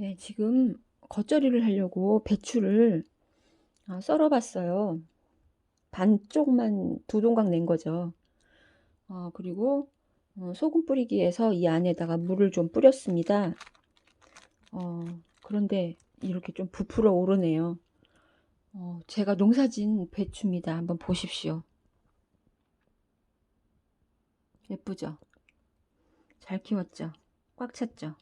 네, 지금 겉절이를 하려고 배추를 아, 썰어봤어요. 반쪽만 두 동강 낸 거죠. 어, 그리고 어, 소금 뿌리기 위해서 이 안에다가 물을 좀 뿌렸습니다. 어, 그런데 이렇게 좀 부풀어 오르네요. 어, 제가 농사진 배추입니다. 한번 보십시오. 예쁘죠? 잘 키웠죠? 꽉 찼죠?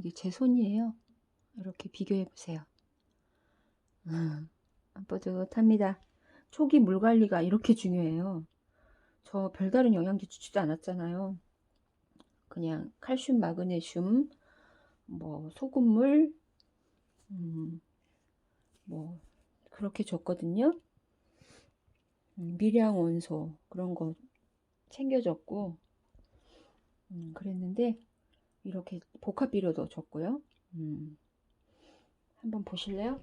이게 제 손이에요. 이렇게 비교해 보세요. 음, 뿌듯합니다. 초기 물 관리가 이렇게 중요해요. 저 별다른 영양제 주지도 않았잖아요. 그냥 칼슘, 마그네슘, 뭐 소금물, 음, 뭐 그렇게 줬거든요. 음, 미량 원소 그런 거 챙겨줬고, 음, 그랬는데 이렇게 복합 비료도 줬고요. 음, 한번 보실래요?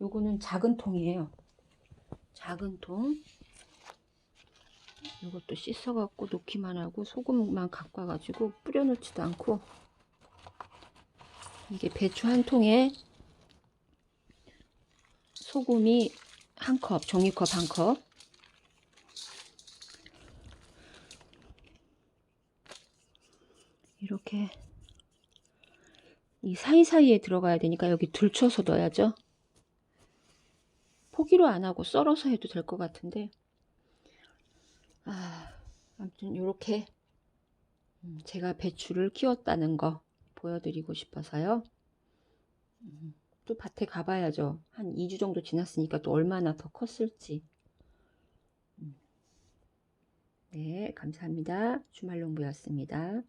요거는 작은 통이에요. 작은 통. 이것도 씻어갖고 놓기만 하고 소금만 갖고 와가지고 뿌려놓지도 않고 이게 배추 한 통에 소금이 한 컵, 종이컵 한 컵. 이렇게 이 사이사이에 들어가야 되니까 여기 들쳐서 넣어야죠. 포기로 안 하고 썰어서 해도 될 것 같은데 아, 아무튼 이렇게 음, 제가 배추를 키웠다는 거 보여드리고 싶어서요. 음, 또 밭에 가봐야죠. 한 2주 정도 지났으니까 또 얼마나 더 컸을지. 음. 네, 감사합니다. 주말농부였습니다.